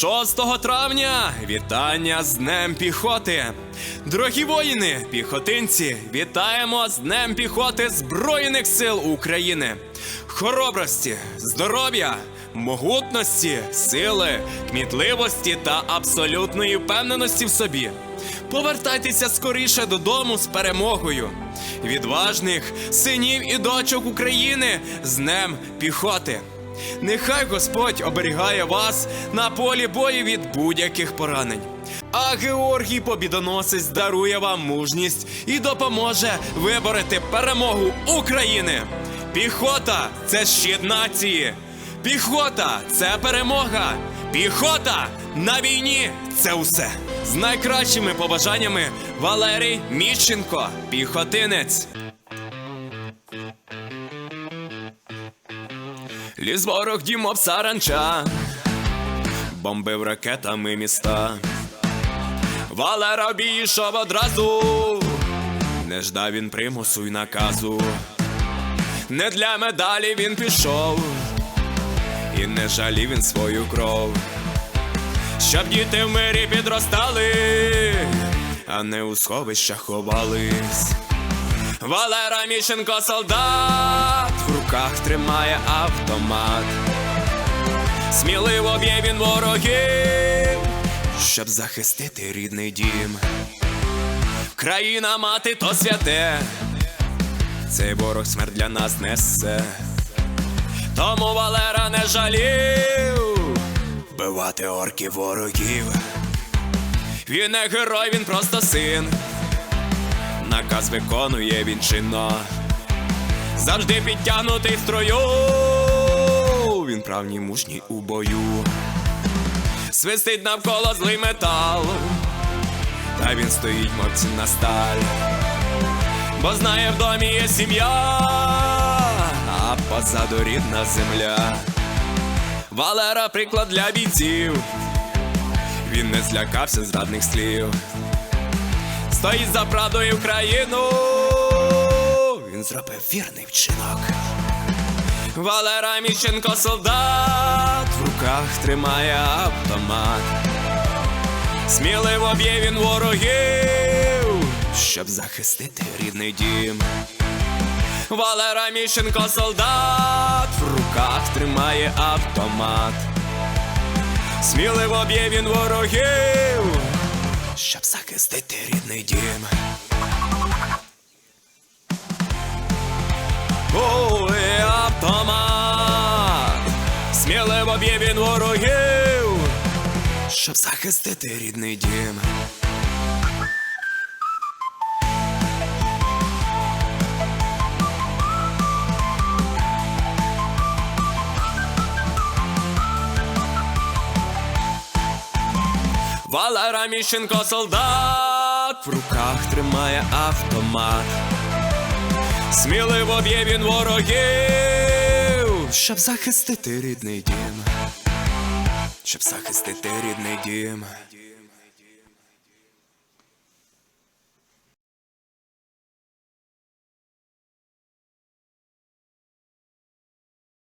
6 травня вітання з Днем піхоти. Дорогі воїни, піхотинці, вітаємо з Днем піхоти Збройних сил України. Хоробрості, здоров'я, могутності, сили, кмітливості та абсолютної впевненості в собі. Повертайтеся скоріше додому з перемогою. Відважних синів і дочок України з Днем піхоти. Нехай Господь оберігає вас на полі бою від будь-яких поранень. А Георгій Побідоносець дарує вам мужність і допоможе виборити перемогу України. Піхота це щит нації. Піхота це перемога. Піхота на війні це усе. З найкращими побажаннями Валерій Міщенко, піхотинець. Ліз ворог дімов саранча, бомбив ракетами міста. Валера обійшов одразу, не ждав він примусу й наказу. Не для медалі він пішов, і не жалів він свою кров. Щоб діти в мирі підростали, а не у сховищах ховались. Валера Міщенко солдат руках тримає автомат. Сміливо б'є він ворогів, щоб захистити рідний дім. Країна мати то святе, цей ворог смерть для нас несе. Тому Валера не жалів вбивати орків ворогів. Він не герой, він просто син наказ виконує він чинно. Завжди підтягнутий строю. Він правній мужній у бою. Свистить навколо злий метал. Та він стоїть, мов цінна сталь. Бо знає, в домі є сім'я, а позаду рідна земля. Валера приклад для бійців. Він не злякався зрадних слів стоїть за правдою Україну. Зробив вірний вчинок. Валера Міщенко солдат в руках тримає автомат. Сміливо б'є він ворогів, щоб захистити рідний дім. Валера Міщенко солдат в руках тримає автомат. Сміливо б'є він ворогів щоб захистити рідний дім. Сміливо б'є він ворогів, щоб захистити рідний дім. Валера Міщенко солдат в руках тримає автомат. Сміливо б'є він ворогів, щоб захистити рідний дім. Щоб захистити рідний дім.